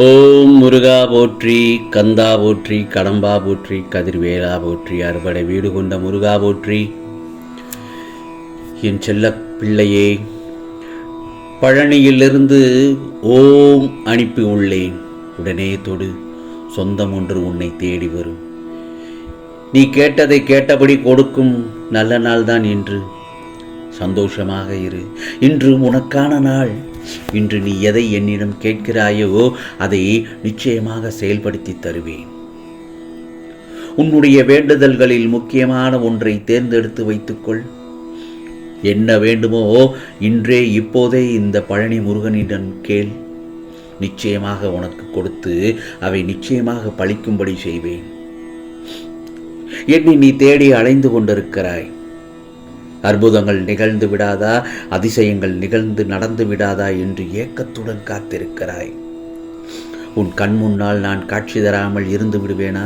ஓம் முருகா போற்றி கந்தா போற்றி கடம்பா போற்றி கதிர்வேலா போற்றி அறுபடை வீடு கொண்ட முருகா போற்றி. என் செல்ல பிள்ளையே பழனியிலிருந்து ஓம் அனுப்பி உள்ளேன். உடனே தொடு சொந்தம் ஒன்று உன்னை தேடி வரும். நீ கேட்டதை கேட்டபடி கொடுக்கும் நல்ல நாள்தான் இன்று. சந்தோஷமாக இரு. இன்று உனக்கான நாள். இன்று நீ எதை என்னிடம் கேட்கிறாயோ அதை நிச்சயமாக செயல்படுத்தி தருவேன். உன்னுடைய வேண்டுதல்களில் முக்கியமான ஒன்றை தேர்ந்தெடுத்து வைத்துக்கொள். என்ன வேண்டுமோ இன்றே இப்போதே இந்த பழனி முருகனிடம் கேள். நிச்சயமாக உனக்கு கொடுத்து அவை நிச்சயமாக பழிக்கும்படி செய்வேன். என்னை நீ தேடி அலைந்து கொண்டிருக்கிறாய். அற்புதங்கள் நிகழ்ந்து விடாதா? அதிசயங்கள் நிகழ்ந்து நடந்து விடாதா என்று ஏக்கத்துடன் காத்திருக்கிறாய். உன் கண் முன்னால் நான் காட்சி தராமல் இருந்து விடுவேனா?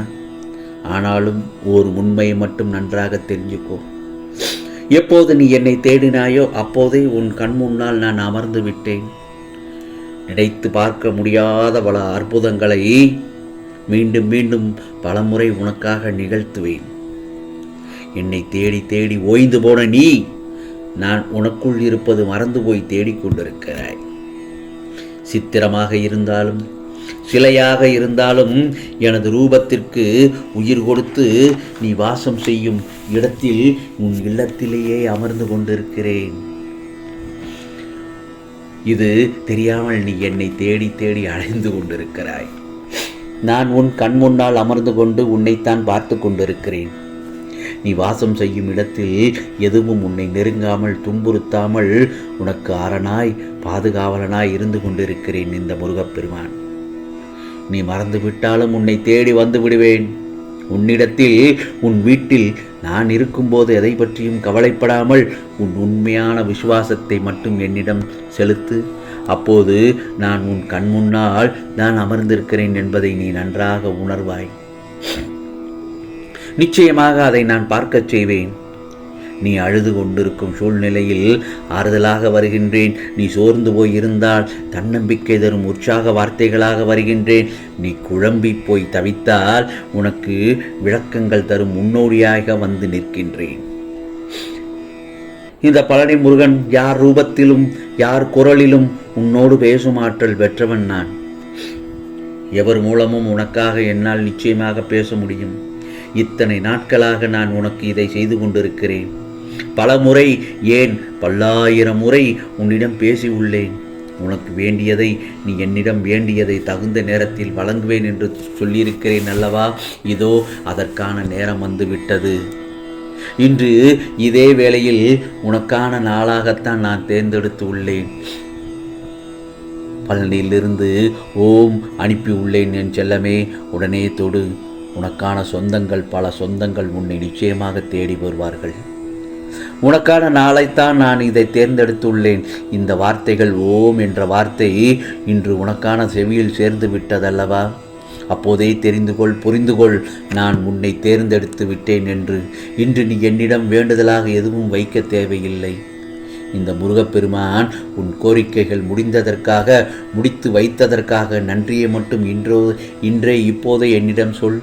ஆனாலும் ஒரு உண்மையை மட்டும் நன்றாக தெரிஞ்சுக்கோ. எப்போது நீ என்னை தேடினாயோ அப்போதே உன் கண் முன்னால் நான் அமர்ந்து விட்டேன். நினைத்து பார்க்க முடியாத பல அற்புதங்களை மீண்டும் மீண்டும் பலமுறை உனக்காக நிகழ்த்துவேன். என்னை தேடி தேடி ஓய்ந்து போன நீ நான் உனக்குள் இருப்பது மறந்து போய் தேடிக்கொண்டிருக்கிறாய் சித்திரமாக இருந்தாலும் சிலையாக இருந்தாலும் எனது ரூபத்திற்கு உயிர் கொடுத்து நீ வாசம் செய்யும் இடத்தில் உன் இல்லத்திலேயே அமர்ந்து கொண்டிருக்கிறேன். இது தெரியாமல் நீ என்னை தேடி தேடி அழைந்து கொண்டிருக்கிறாய். நான் உன் கண் முன்னால் அமர்ந்து கொண்டு உன்னைத்தான் பார்த்து கொண்டிருக்கிறேன். நீ வாசம் செய்யும் இடத்தில் எதுவும் உன்னை நெருங்காமல் துன்புறுத்தாமல் உனக்கு அரணாய் பாதுகாவலனாய் இருந்து கொண்டிருக்கிறேன் இந்த முருகப்பெருமான். நீ மறந்துவிட்டாலும் உன்னை தேடி வந்து விடுவேன். உன்னிடத்தில் உன் வீட்டில் நான் இருக்கும்போது எதை பற்றியும் கவலைப்படாமல் உன் உண்மையான விசுவாசத்தை மட்டும் என்னிடம் செலுத்து. அப்போது நான் உன் கண் முன்னால் நான் அமர்ந்திருக்கிறேன் என்பதை நீ நன்றாக உணர்வாய். நிச்சயமாக அதை நான் பார்க்கச் செய்வேன். நீ அழுது கொண்டிருக்கும் சூழ்நிலையில் ஆறுதலாக வருகின்றேன். நீ சோர்ந்து போய் இருந்தால் தன்னம்பிக்கை தரும் உற்சாக வார்த்தைகளாக வருகின்றேன். நீ குழம்பி போய் தவித்தால் உனக்கு விளக்கங்கள் தரும் முன்னோடியாக வந்து நிற்கின்றேன். இந்த பழனி முருகன் யார் ரூபத்திலும் யார் குரலிலும் உன்னோடு பேசும் ஆற்றல் பெற்றவன் நான். எவர் மூலமும் உனக்காக என்னால் நிச்சயமாக பேச முடியும். இத்தனை நாட்களாக நான் உனக்கு இதை செய்து கொண்டிருக்கிறேன். பல முறை ஏன் பல்லாயிரம் முறை உன்னிடம் பேசி உள்ளேன். உனக்கு வேண்டியதை நீ என்னிடம் வேண்டியதை தகுந்த நேரத்தில் வழங்குவேன் என்று சொல்லியிருக்கிறேன் அல்லவா? இதோ அதற்கான நேரம் வந்துவிட்டது. இன்று இதே வேளையில் உனக்கான நாளாகத்தான் நான் தேர்ந்தெடுத்து உள்ளேன். பழனியிலிருந்து ஓம் அனுப்பி உள்ளேன் என் செல்லமே. உடனே தொடு. உனக்கான சொந்தங்கள் பல சொந்தங்கள் உன்னை நிச்சயமாக தேடி வருவார்கள். உனக்கான நாளைத்தான் நான் இதை தேர்ந்தெடுத்துள்ளேன். இந்த வார்த்தைகள் ஓம் என்ற வார்த்தை இன்று உனக்கான செவியில் சேர்ந்து விட்டதல்லவா? அப்போதே தெரிந்து கொள் புரிந்து கொள் நான் உன்னை தேர்ந்தெடுத்து விட்டேன் என்று. இன்று நீ என்னிடம் வேண்டுதலாக எதுவும் வைக்க தேவையில்லை. இந்த முருகப்பெருமான் உன் கோரிக்கைகள் முடிந்ததற்காக முடித்து வைத்ததற்காக நன்றியை மட்டும் இன்றோ இன்றே இப்போதே என்னிடம் சொல்.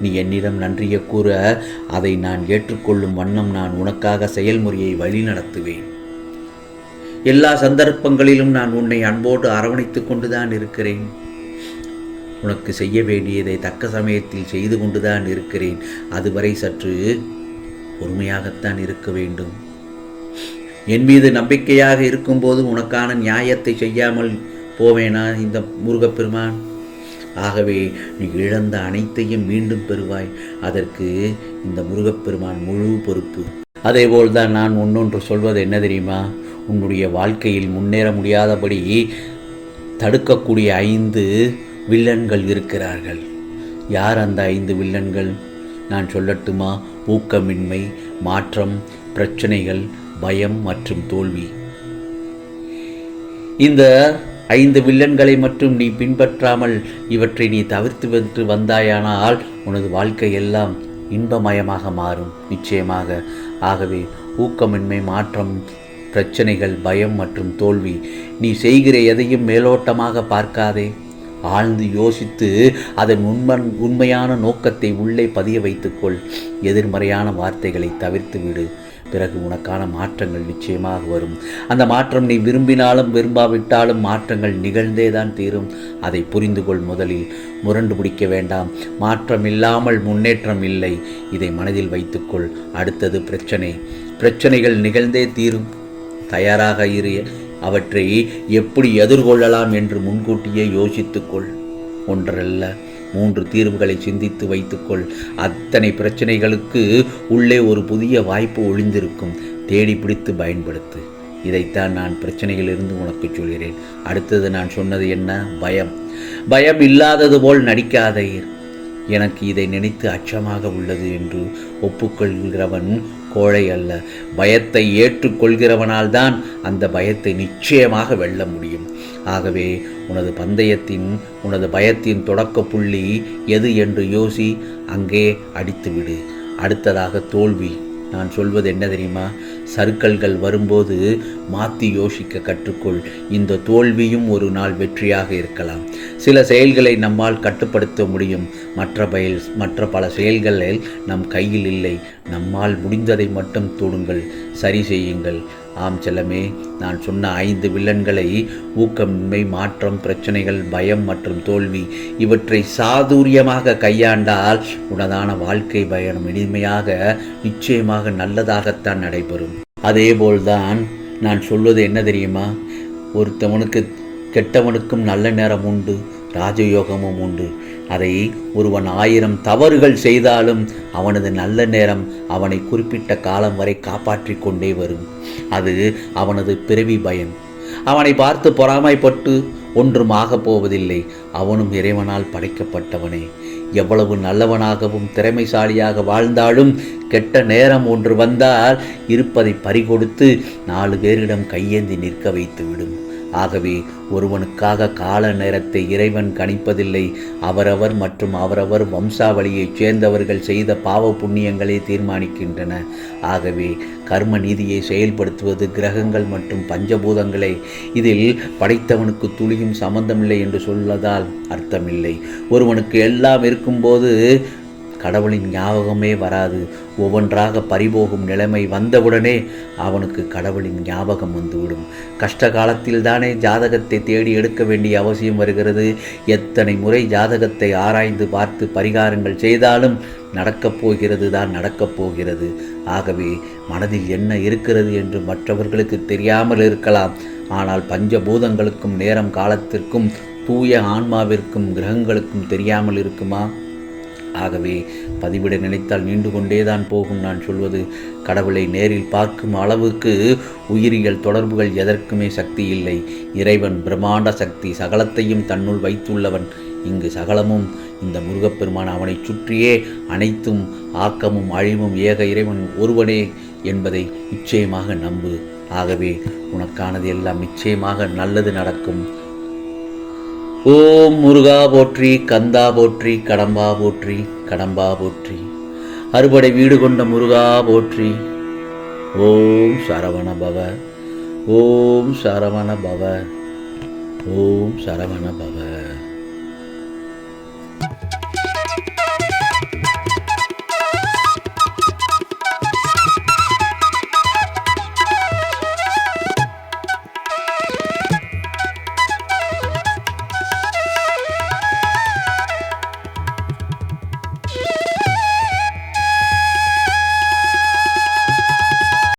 நீ என்னிடம் நன்றியை கூற அதை நான் ஏற்றுக்கொள்ளும் வண்ணம் நான் உனக்காக செயல்முறையை வழிநடத்துவேன் எல்லா சந்தர்ப்பங்களிலும் நான் உன்னை அன்போடு அரவணைத்துக் கொண்டுதான் இருக்கிறேன். உனக்கு செய்ய வேண்டியதை தக்க சமயத்தில் செய்து கொண்டுதான் இருக்கிறேன். அதுவரை சற்று பொறுமையாகத்தான் இருக்க வேண்டும். என் மீது நம்பிக்கையாக இருக்கும்போது உனக்கான நியாயத்தை செய்யாமல் போவேனா இந்த முருகப்பெருமான்? ஆகவே நீ இழந்த அனைத்தையும் மீண்டும் பெறுவாய். அதற்கு இந்த முருகப்பெருமான் முழு பொறுப்பு. அதேபோல்தான் நான் ஒன்னொன்று சொல்வது என்ன தெரியுமா? உன்னுடைய வாழ்க்கையில் முன்னேற முடியாதபடி தடுக்கக்கூடிய ஐந்து வில்லன்கள் இருக்கிறார்கள். யார் அந்த ஐந்து வில்லன்கள்? நான் சொல்லட்டுமா? ஊக்கமின்மை மாற்றம் பிரச்சனைகள் பயம் மற்றும் தோல்வி. இந்த ஐந்து வில்லன்களை மட்டும் நீ பின்பற்றாமல் இவற்றை நீ தவிர்த்து வென்று வந்தாயானால் உனது வாழ்க்கை எல்லாம் இன்பமயமாக மாறும். நிச்சயமாக ஆகவே ஊக்கமின்மை மாற்றம் பிரச்சனைகள் பயம் மற்றும் தோல்வி நீ செய்கிற எதையும் மேலோட்டமாக பார்க்காதே. ஆழ்ந்து யோசித்து அதன் உண்மன் உண்மையான நோக்கத்தை உள்ளே பதிய வைத்துக்கொள். எதிர்மறையான வார்த்தைகளை தவிர்த்து விடு பிறகு உனக்கான மாற்றங்கள் நிச்சயமாக வரும். அந்த மாற்றம் நீ விரும்பினாலும் விரும்பாவிட்டாலும் மாற்றங்கள் நிகழ்ந்தே தான் தீரும். அதை புரிந்து கொள் முதலில். முரண்டு பிடிக்க வேண்டாம். மாற்றம் இல்லாமல் முன்னேற்றம் இல்லை. இதை மனதில் வைத்துக்கொள். அடுத்தது பிரச்சனை. பிரச்சனைகள் நிகழ்ந்தே தீரும். தயாராக இரு. அவற்றை எப்படி எதிர்கொள்ளலாம் என்று முன்கூட்டியே யோசித்துக்கொள். ஒன்றல்ல. மூன்று தீர்வுகளை சிந்தித்து வைத்துக்கொள். அத்தனை பிரச்சனைகளுக்கு உள்ளே ஒரு புதிய வாய்ப்பு ஒளிந்திருக்கும். தேடி பிடித்து பயன்படுத்து. இதைத்தான் நான் பிரச்சனையிலிருந்து உனக்கு சொல்கிறேன். அடுத்தது நான் சொன்னது என்ன? பயம். பயம் இல்லாதது போல் நடிக்காதீர். எனக்கு இதை நினைத்து அச்சமாக உள்ளது என்று ஒப்புக்கொள்கிறவன் கோழை அல்ல. பயத்தை ஏற்றுக்கொள்கிறவனால் தான் அந்த பயத்தை நிச்சயமாக வெல்ல முடியும். ஆகவே உனது பந்தயத்தின் உனது பயத்தின் தொடக்க புள்ளி எது என்று யோசி அங்கே அடித்துவிடு. அடுத்ததாக தோல்வி. நான் சொல்வது என்ன தெரியுமா? சர்க்கல்கள் வரும்போது மாற்றி யோசிக்க கற்றுக்கொள். இந்த தோல்வியும் ஒரு நாள் வெற்றியாக இருக்கலாம். சில செயல்களை நம்மால் கட்டுப்படுத்த முடியும். மற்ற பயல் மற்ற பல செயல்களில் நம் கையில் இல்லை. நம்மால் முடிந்ததை மட்டும் தொடுங்கள். சரி செய்யுங்கள். ஆம் செல்லமே நான் சொன்ன ஐந்து வில்லன்களை ஊக்கமின்மை மாற்றம் பிரச்சனைகள் பயம் மற்றும் தோல்வி இவற்றை சாதுரியமாக கையாண்டால் உனதான வாழ்க்கை பயணம் இனிமையாக நிச்சயமாக நல்லதாகத்தான் நடைபெறும். அதேபோல்தான் நான் சொல்வது என்ன தெரியுமா? ஒருத்தவனுக்கு கெட்டவனுக்கும் நல்ல நேரம் உண்டு. ராஜயோகமும் உண்டு. அதை ஒருவன் ஆயிரம் தவறுகள் செய்தாலும் அவனது நல்ல நேரம் அவனை குறிப்பிட்ட காலம் வரை காப்பாற்றி கொண்டே வரும். அது அவனது பிறவி பயன். அவனை பார்த்து பொறாமைப்பட்டு ஒன்றும் ஆகப் போவதில்லை. அவனும் இறைவனால் படைக்கப்பட்டவனே. எவ்வளவு நல்லவனாகவும் திறமைசாலியாக வாழ்ந்தாலும் கெட்ட நேரம் ஒன்று வந்தால் இருப்பதை பறிகொடுத்து நாலு பேரிடம் கையேந்தி நிற்க வைத்து விடும் ஆகவே ஒருவனுக்காக கால நேரத்தை இறைவன் கணிப்பதில்லை. அவரவர் மற்றும் அவரவர் வம்சாவளியைச் சேர்ந்தவர்கள் செய்த பாவ புண்ணியங்களே தீர்மானிக்கின்றன. ஆகவே கர்ம நீதியை செயல்படுத்துவது கிரகங்கள் மற்றும் பஞ்சபூதங்களை. இதில் படைத்தவனுக்கு துளியும் சம்பந்தமில்லை என்று சொல்லதால் அர்த்தமில்லை. ஒருவனுக்கு எல்லாம் இருக்கும்போது கடவுளின் ஞாபகமே வராது. ஒவ்வொன்றாக பறிபோகும் நிலைமை வந்தவுடனே அவனுக்கு கடவுளின் ஞாபகம் வந்துவிடும். கஷ்ட காலத்தில் தானே ஜாதகத்தை தேடி எடுக்க வேண்டிய அவசியம் வருகிறது. எத்தனை முறை ஜாதகத்தை ஆராய்ந்து பார்த்து பரிகாரங்கள் செய்தாலும் நடக்கப் போகிறது தான் நடக்கப் போகிறது. ஆகவே மனதில் என்ன இருக்கிறது என்று மற்றவர்களுக்கு தெரியாமல் இருக்கலாம். ஆனால் பஞ்சபூதங்களுக்கும் நேரம் காலத்திற்கும் தூய ஆன்மாவிற்கும் கிரகங்களுக்கும் தெரியாமல் இருக்குமா? ஆகவே பதிவிட நினைத்தால் நீண்டு கொண்டேதான் போகும் நான் சொல்வது. கடவுளை நேரில் பார்க்கும் அளவுக்கு உயிரியல் தொடர்புகள் எதற்குமே சக்தி இல்லை. இறைவன் பிரம்மாண்ட சக்தி சகலத்தையும் தன்னுள் வைத்துள்ளவன். இங்கு சகலமும் இந்த முருகப்பெருமான் அவனை சுற்றியே அனைத்தும் ஆக்கமும் அழிவும் ஏக இறைவன் ஒருவனே என்பதை நிச்சயமாக நம்பு. ஆகவே உனக்கானது எல்லாம் நிச்சயமாக நல்லது நடக்கும். ஓம் முருகா போற்றி கந்தா போற்றி கடம்பா போற்றி கடம்பா போற்றி. அறுபடை வீடு கொண்ட முருகா போற்றி. ஓம் சரவண பவ ஓம் சரவண பவ ஓம் சரவண பவ.